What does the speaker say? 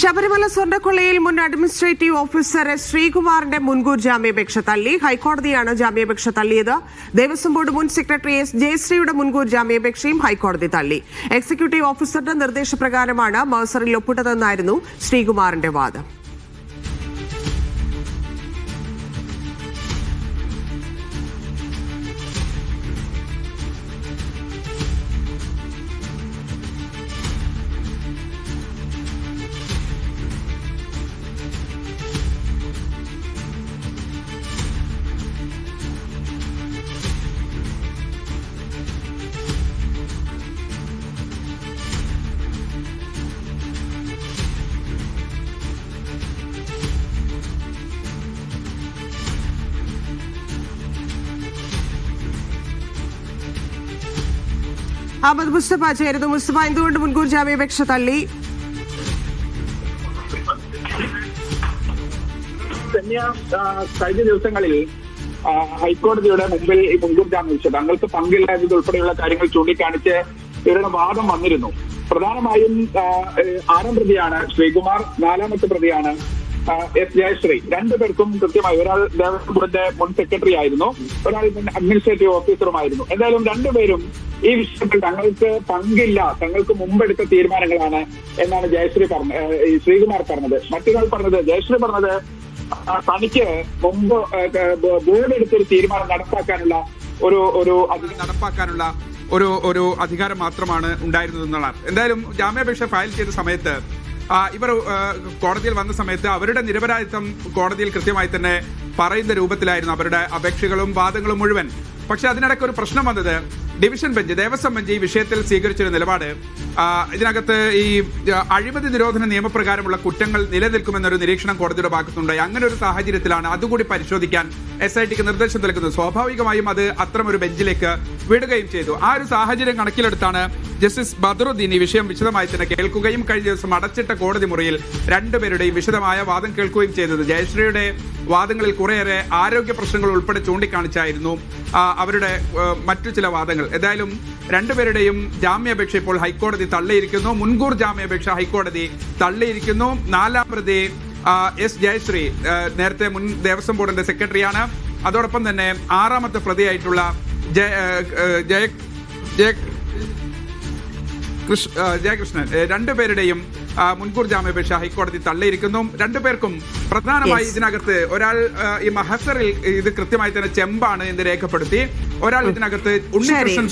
ശബരിമല സ്വർണക്കൊള്ളയിൽ മുൻ administrative officer S ശ്രീകുമാറിന്റെ മുൻകൂർ ജാമ്യാപേക്ഷ തള്ളി. ഹൈക്കോടതിയാണ് ജാമ്യാപേക്ഷ തള്ളിയത്. ദേവസ്വം ബോർഡ് മുൻ സെക്രട്ടറി എസ് ജയശ്രീയുടെ മുൻകൂർ ജാമ്യാപേക്ഷയും ഹൈക്കോടതി തള്ളി. എക്സിക്യൂട്ടീവ് ഓഫീസറുടെ നിർദ്ദേശപ്രകാരമാണ് മൌസറിൽ ഒപ്പിട്ടതെന്നായിരുന്നു ശ്രീകുമാറിന്റെ വാദം. അഹമ്മദ് മുസ്തഫ ചേരുന്നു. മുസ്തഫ എന്തുകൊണ്ട് മുൻകൂർ ജാമ്യാപേക്ഷ തള്ളി? കഴിഞ്ഞ ദിവസങ്ങളിൽ ഹൈക്കോടതിയുടെ മുമ്പിൽ ഈ മുൻകൂർ ജാമ്യം തങ്ങൾക്ക് പങ്കില്ലാത്തത് ഉൾപ്പെടെയുള്ള കാര്യങ്ങൾ ചൂണ്ടിക്കാണിച്ച് ഇവരുടെ വാദം വന്നിരുന്നു. പ്രധാനമായും ആറാം പ്രതിയാണ് ശ്രീകുമാർ നാലാമത്തെ പ്രതിയാണ് എസ് ജയശ്രീ രണ്ടുപേർക്കും കൃത്യമായി ഒരാൾ ദേവസ്വം ബോർഡിന്റെ മുൻ സെക്രട്ടറി ആയിരുന്നു ഒരാൾ അഡ്മിനിസ്ട്രേറ്റീവ് ഓഫീസറുമായിരുന്നു എന്തായാലും രണ്ടുപേരും ഈ വിഷയത്തിൽ തങ്ങൾക്ക് പങ്കില്ല തങ്ങൾക്ക് മുമ്പെടുത്ത തീരുമാനങ്ങളാണ് എന്നാണ് ജയശ്രീ പറഞ്ഞ ശ്രീകുമാർ പറഞ്ഞത്. മറ്റൊരാൾ പറഞ്ഞത് ജയശ്രീ പറഞ്ഞത് തനിക്ക് മുമ്പ് ബോർഡ് എടുത്തൊരു തീരുമാനം നടപ്പാക്കാനുള്ള ഒരു ഒരു അത് നടപ്പാക്കാനുള്ള ഒരു ഒരു അധികാരം മാത്രമാണ് ഉണ്ടായിരുന്നത് എന്നുള്ളതാണ് എന്തായാലും ജാമ്യാപേക്ഷ ഫയൽ ചെയ്ത സമയത്ത് ഇവർ കോടതിയിൽ വന്ന സമയത്ത് അവരുടെ നിരപരാധിത്വം കോടതിയിൽ കൃത്യമായി തന്നെ പറയുന്ന രൂപത്തിലായിരുന്നു അവരുടെ അപേക്ഷകളും വാദങ്ങളും മുഴുവൻ. പക്ഷെ അതിനിടയ്ക്ക് ഒരു പ്രശ്നം വന്നത് ഡിവിഷൻ ബെഞ്ച് ദേവസ്വം ബെഞ്ച് ഈ വിഷയത്തിൽ സ്വീകരിച്ചൊരു നിലപാട്. ഇതിനകത്ത് ഈ അഴിമതി നിരോധന നിയമപ്രകാരമുള്ള കുറ്റങ്ങൾ നിലനിൽക്കുമെന്നൊരു നിരീക്ഷണം കോടതിയുടെ ഭാഗത്തുണ്ടായി അങ്ങനെ ഒരു സാഹചര്യത്തിലാണ് അതുകൂടി പരിശോധിക്കാൻ എസ് ഐ ടിക്ക് നിർദ്ദേശം നൽകുന്നത്. സ്വാഭാവികമായും അത് അത്തരമൊരു ബെഞ്ചിലേക്ക് വിടുകയും ചെയ്തു. ആ ഒരു സാഹചര്യം കണക്കിലെടുത്താണ് ജസ്റ്റിസ് ബദറുദ്ദീൻ ഈ വിഷയം വിശദമായി തന്നെ കേൾക്കുകയും കഴിഞ്ഞ ദിവസം അടച്ചിട്ട കോടതി മുറിയിൽ രണ്ടുപേരുടെയും വിശദമായ വാദം കേൾക്കുകയും ചെയ്തത്. ജയശ്രീയുടെ വാദങ്ങളിൽ കുറേയേറെ ആരോഗ്യ പ്രശ്നങ്ങൾ ഉൾപ്പെടെ ചൂണ്ടിക്കാണിച്ചായിരുന്നു അവരുടെ മറ്റു ചില വാദങ്ങൾ. ഏതായാലും രണ്ടുപേരുടെയും ജാമ്യാപേക്ഷ ഇപ്പോൾ ഹൈക്കോടതി തള്ളിയിരിക്കുന്നു. മുൻകൂർ ജാമ്യാപേക്ഷ ഹൈക്കോടതി തള്ളിയിരിക്കുന്നു. നാലാം പ്രതി എസ് ജയശ്രീ നേരത്തെ മുൻ ദേവസ്വം ബോർഡിന്റെ സെക്രട്ടറിയാണ്. അതോടൊപ്പം തന്നെ ആറാമത്തെ പ്രതിയായിട്ടുള്ള ജയ ജയ ജയ ജയകൃഷ്ണൻ രണ്ടുപേരുടെയും മുൻകൂർ ജാമ്യാപേക്ഷ ഹൈക്കോടതി തള്ളിയിരിക്കുന്നു. രണ്ടുപേർക്കും പ്രധാനമായി. ഇതിനകത്ത് ഒരാൾ ഈ മഹസറിൽ ഇത് കൃത്യമായി തന്നെ ചെമ്പാണ് എന്ന് രേഖപ്പെടുത്തി. ഒരാൾ ഇതിനകത്ത് ഉണ്ണികൃഷ്ണൻ